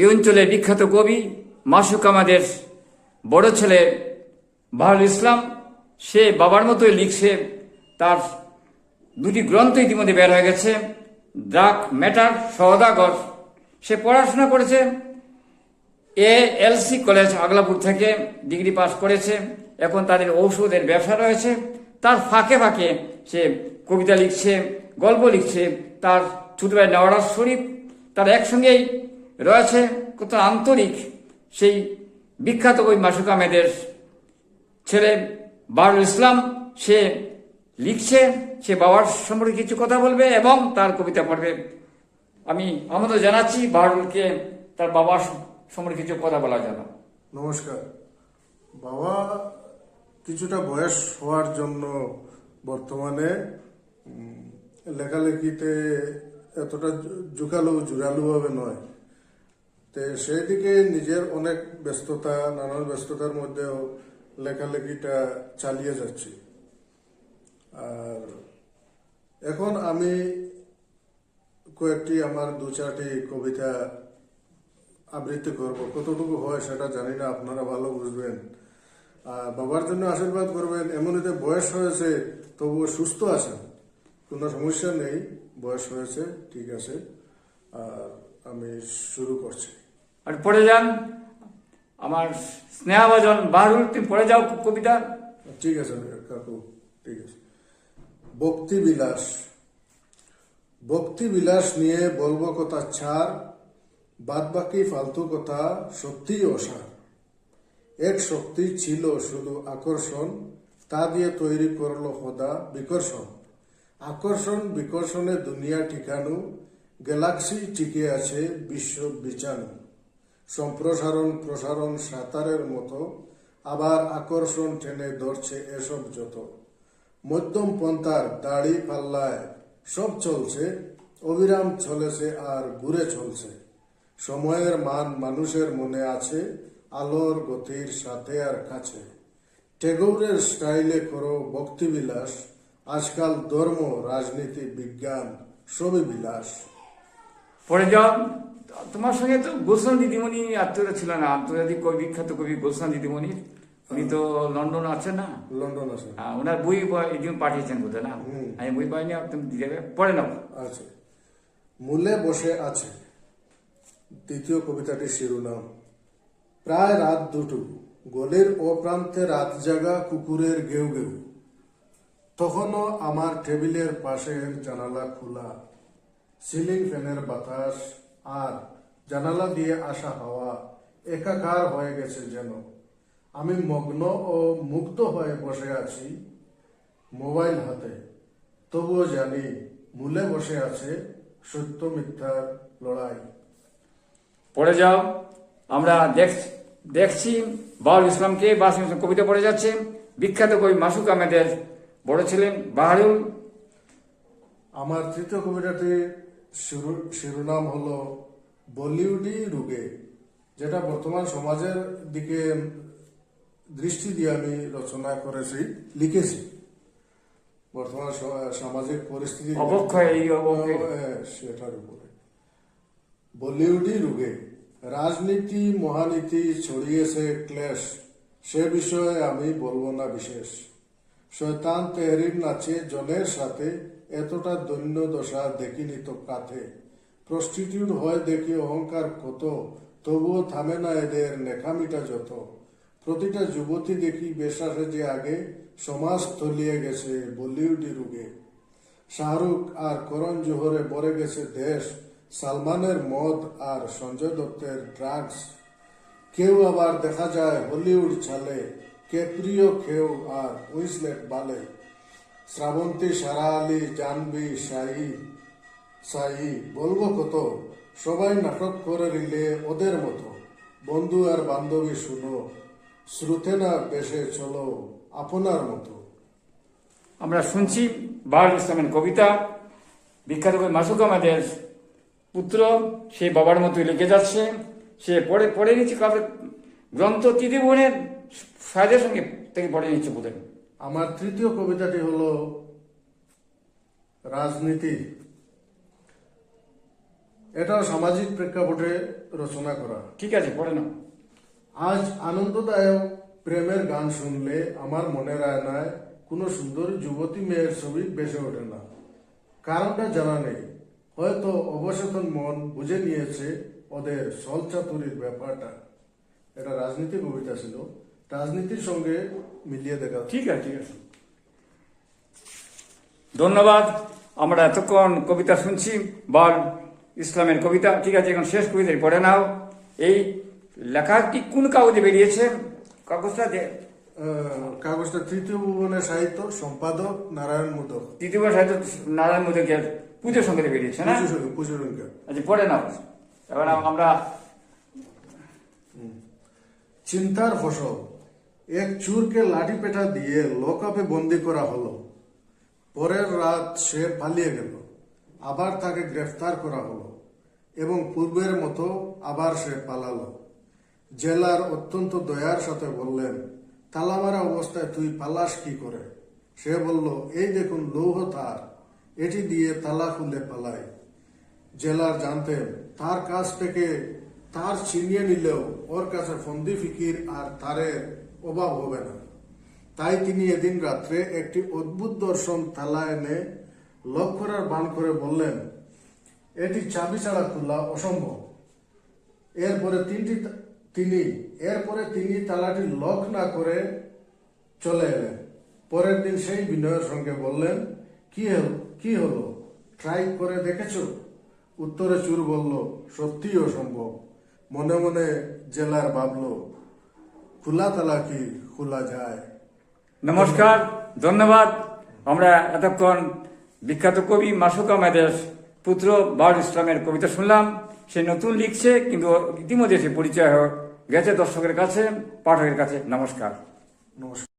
এই অঞ্চলের বিখ্যাত কবি মাসুক আমাদের বড় ছেলে বাহুল ইসলাম, সে বাবার মতোই লিখছে, তার দুটি গ্রন্থ ইতিমধ্যে বের হয়ে গেছে ড্রাক ম্যাটার সহদাগর সে পড়াশোনা করেছে এ এলসি কলেজ আগলাপুর থেকে, ডিগ্রি পাস করেছে, এখন তাদের ঔষধের ব্যবসা রয়েছে, তার ফাঁকে ফাঁকে সে কবিতা লিখছে, গল্প লিখছে, তার ছোটবেলায় ভাই নওয়াজ শরীফ, তার একসঙ্গেই রয়েছে কত আন্তরিক সেই বিখ্যাত ওই মাসুক আহমেদের ছেলে বারুল ইসলাম। সে লিখছে, সে বাবার সম্পর্কে কিছু কথা বলবে এবং তার কবিতা পড়বে। আমি আমাদের জানাচ্ছি বারুলকে তার বাবার সম্পর্কে কিছু কথা বলার জন্য নমস্কার। বাবা কিছুটা বয়স হওয়ার জন্য বর্তমানে লেখালেখিতে এতটা জুকালো জুড়ালো নয়। সেই দিকে নিজের অনেক ব্যস্ততা, নানান ব্যস্ততার মধ্যেও লেখালেখিটা চালিয়ে যাচ্ছি। আর এখন আমি কয়েকটি আমার দু চারটি কবিতা আবৃত্তি করব। কতটুকু হয় সেটা জানি না, আপনারা ভালো বুঝবেন। আর বাবার জন্য আশীর্বাদ করবেন এমনিতে বয়স হয়েছে, তবুও সুস্থ আছেন। কোনো সমস্যা নেই, বয়স হয়েছে, ঠিক আছে। আর আমি শুরু করছি। আর পড়ে যান। আমার স্নেহাভাজন বাহরুল তুমি পড়ে যাও কবিতা। ঠিক আছে, কাকু, ঠিক আছে। ভক্তি বিলাস। ভক্তি বিলাস নিয়ে বলব কথা ছাড় বাদ বাকি ফালতু কথা সত্যিই অসার। এক শক্তি ছিল শুধু আকর্ষণ, তা দিয়ে তৈরি করল খোদা বিকর্ষণ। আকর্ষণ বিকর্ষণে দুনিয়া ঠিকানু, গ্যালাক্সি টিকে আছে বিশ্ব বিচানু সম্প্রসারণ, প্রসারণ সাঁতারের মতো, আবার আকর্ষণ টেনে ধরছে এসব যত। মধ্যম পন্থার দাড়ি পাল্লায় সব চলছে, অবিরাম চলেছে আর ঘুরে চলছে। সময়ের মান মানুষের মনে আছে, আলোর গতির সাথে আর কাছে। টেগোরের স্টাইলে করো ভক্তিবিলাস, আজকাল ধর্ম, রাজনীতি, বিজ্ঞান, সবই বিলাস। পড়ে তোমার সঙ্গে তো গোস্বামী দিদিমণি আত্মীয়রা ছিল না আন্তর্জাতিক কবি বিখ্যাত কবি গোস্বামী দিদিমণি। উনি তো লন্ডন আছেন না? লন্ডন আছে হ্যাঁ, ওনার বই এই পাঠিয়েছেন বোধহয় না। আমি বই পাইনি তুমি দিয়ে পড়ে নাও। আছে মূলে বসে আছে দ্বিতীয় কবিতাটির শিরোনাম প্রায় রাত দুটো গলির ও প্রান্তে রাত জাগা কুকুরের গেউ গেউ তখনও আমার টেবিলের পাশের জানালা খোলা সিলিং ফ্যানের বাতাস আর জানালা দিয়ে আসা হাওয়া একাকার হয়ে গেছে যেন। আমি মগ্ন ও মুক্ত হয়ে বসে আছি মোবাইল হাতে। তবুও জানি মূলে বসে আছে সত্য মিথ্যার লড়াই। পড়ে যাও। আমরা দেখ- দেখছি বাউল ইসলামকে বাসিম ইসলাম কবিতা পড়ে যাচ্ছে। বিখ্যাত কবি মাসুক আহমেদের বড় ছিলেন বাহারুল। আমার তৃতীয় কবিতাটির শিরো- শিরোনাম হলো বলিউডি রুগে যেটা বর্তমান সমাজের দিকে দৃষ্টি দিয়ে আমি রচনা করেছি লিখেছি। বর্তমান সামাজিক পরিস্থিতি হ্যাঁ, সেটার উপরে। বলিউডি রুগে রাজনীতি মহানীতি ছড়িয়েছে ক্লেশ সে বিষয়ে আমি বলব না বিশেষ। শয়তান তেহরির নাচে জনের সাথে এতটা দৈন্য দশা দেখিনি তো কাথে প্রস্টিটিউট হয় দেখি অহংকার কত, তবুও থামে না এদের নেখামিটা যত। প্রতিটা যুবতী দেখি বেশাসে যে আগে সমাজ তলিয়ে গেছে বলিউডি রুগে। শাহরুখ আর করণ জোহরে বরে গেছে দেশ, সালমানের মদ আর সঞ্জয় দত্তের ড্রাগস। কেউ আবার দেখা যায় হলিউড ছালে কেপ্রিয় খেউ আর উইসলেট বালে। শ্রাবন্তী সারা আলী জানবি সাই সাই, বলব কত? সবাই নাটক করে রিলে ওদের মতো। বন্ধু আর বান্ধবী শুনো শ্রুতে না বেশে চলো আপনার মতো। আমরা শুনছি বাউল ইসলামের কবিতা, বিখ্যাত কবি মাসুক আমাদের পুত্র, সে বাবার মতোই লিখে যাচ্ছে। সে পড়ে পড়ে নিচ্ছে গ্রন্থ ত্রিভুবনের সাহেদের সঙ্গে থেকে পড়ে নিচ্ছে বোধহয়। আমার তৃতীয় কবিতাটি হল রাজনীতি। এটা সামাজিক প্রেক্ষাপটে রচনা করা। ঠিক আছে পড়ে না আজ আনন্দদায়ক প্রেমের গান শুনলে আমার মনের আয়নায় কোনো সুন্দর যুবতী মেয়ের ছবি বেসে ওঠে না। কারণটা জানা নেই। হয়তো অবচেতন মন বুঝে নিয়েছে ওদের সলচাতুরির ব্যাপারটা। এটা রাজনীতি কবিতা ছিল। রাজনীতির সঙ্গে মিলিয়ে দেখা ঠিক আছে ঠিক আছে। ধন্যবাদ। আমরা এতক্ষণ কবিতা শুনছি বল ইসলামের কবিতা। ঠিক আছে এখন শেষ কবিতা পড়ে নাও। এই লেখাটি কোন কাগজে বেরিয়েছে? কাগজটা কাগজটা তৃতীয় ভুবনের সাহিত্য সম্পাদক নারায়ণ মুদক। তৃতীয় সাহিত্য নারায়ণ মোদকের পুজোর সঙ্গে বেরিয়েছে না? পুজোরঙ্কা আচ্ছা পড়ে নাও। এবার আমরা চিন্তার ফসল। এক চুরকে লাঠি পেটা দিয়ে লকআপে বন্দি করা হলো। পরের রাত সে পালিয়ে গেল। আবার তাকে গ্রেফতার করা হলো এবং পূর্বের মতো আবার সে পালালো। জেলার অত্যন্ত দয়ার সাথে বললেন, তালামারা অবস্থায় তুই পালাস কি করে? সে বলল, এই দেখুন লৌহ তার। এটি দিয়ে তালা খুলে পালাই। জেলার জানতেন, তার কাছ থেকে তার ছিনিয়ে নিলেও ওর কাছে ফন্দি ফিকির আর তারের অভাব হবে না। তাই তিনি এদিন রাত্রে একটি অদ্ভুত দর্শন তালা এনে লক করার বান করে বললেন, এটি চাবি ছাড়া খোলা অসম্ভব। এরপরে তিনটি তিনি, এরপরে তিনি তালাটি লক না করে চলে এলেন। পরের দিন সেই বিনয়ের সঙ্গে বললেন, কি হল, কি হলো? ট্রাই করে দেখেছ? উত্তরে চুর বলল সত্যি অসম্ভব। মনে মনে জেলার ভাবলো খোলা তালা কি খোলা যায়। নমস্কার ধন্যবাদ। আমরা এতক্ষণ বিখ্যাত কবি মাসুকা মেদেস পুত্র বাউল ইসলামের কবিতা শুনলাম। সে নতুন লিখছে কিন্তু ইতিমধ্যে সে পরিচয় হয়ে গেছে দর্শকের কাছে পাঠকের কাছে। নমস্কার। নমস্কার।